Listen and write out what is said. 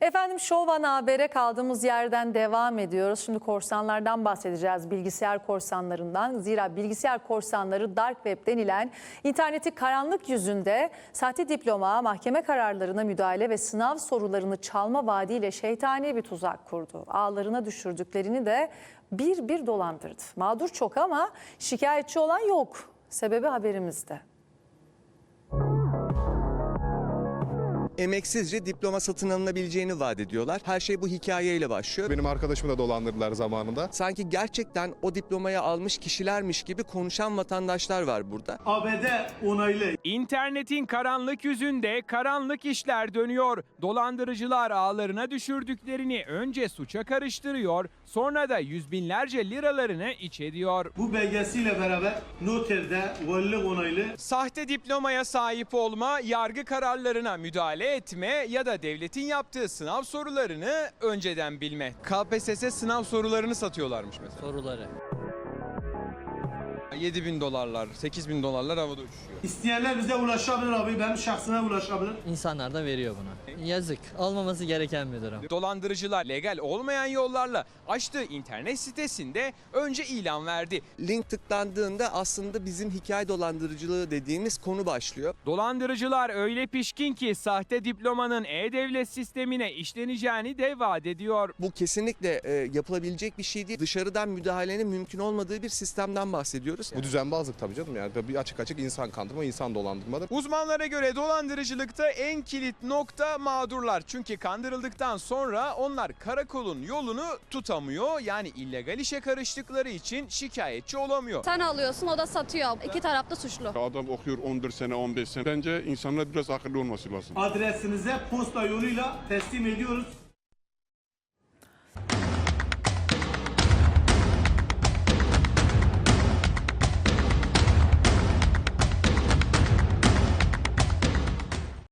Efendim Şovan Haber'e kaldığımız yerden devam ediyoruz. Şimdi korsanlardan bahsedeceğiz, bilgisayar korsanlarından. Zira bilgisayar korsanları Dark Web denilen interneti karanlık yüzünde sahte diploma, mahkeme kararlarına müdahale ve sınav sorularını çalma vaadiyle şeytani bir tuzak kurdu. Ağlarına düşürdüklerini de bir bir dolandırdı. Mağdur çok ama şikayetçi olan yok. Sebebi haberimizde. Emeksizce diploma satın alınabileceğini vaat ediyorlar. Her şey bu hikayeyle başlıyor. Benim arkadaşımı da dolandırdılar zamanında. Sanki gerçekten o diplomayı almış kişilermiş gibi konuşan vatandaşlar var burada. ABD onaylı. İnternetin karanlık yüzünde karanlık işler dönüyor. Dolandırıcılar ağlarına düşürdüklerini önce suça karıştırıyor, sonra da yüz binlerce liralarını iç ediyor. Bu belgesiyle beraber noterde valilik onaylı Sahte diplomaya sahip olma, yargı kararlarına müdahale etme ya da devletin yaptığı sınav sorularını önceden bilme. KPSS sınav sorularını satıyorlarmış mesela. soruları. 7 bin dolarlar, 8 bin dolarlar havada uçuşuyor. İsteyenler bize ulaşabilir abi. Benim şahsına ulaşabilir. İnsanlar da veriyor buna. Yazık. Olmaması gereken bir durum. Dolandırıcılar legal olmayan yollarla açtığı internet sitesinde önce ilan verdi. Link tıklandığında aslında bizim hikaye dolandırıcılığı dediğimiz konu başlıyor. Dolandırıcılar öyle pişkin ki sahte diplomanın e-devlet sistemine işleneceğini de vaat ediyor. Bu kesinlikle e, yapılabilecek bir şey değil. Dışarıdan müdahalenin mümkün olmadığı bir sistemden bahsediyoruz. Bu düzenbazlık tabii canım yani bir açık açık insan kandırma, insan dolandırmadır. Uzmanlara göre dolandırıcılıkta en kilit nokta mağdurlar. Çünkü kandırıldıktan sonra onlar karakolun yolunu tutamıyor. Yani illegal işe karıştıkları için şikayetçi olamıyor. Sen alıyorsun o da satıyor. İki taraf da suçlu. Adam okuyor 14 sene 15 sene. Bence insanlar biraz akıllı olması lazım. Adresinize posta yoluyla teslim ediyoruz.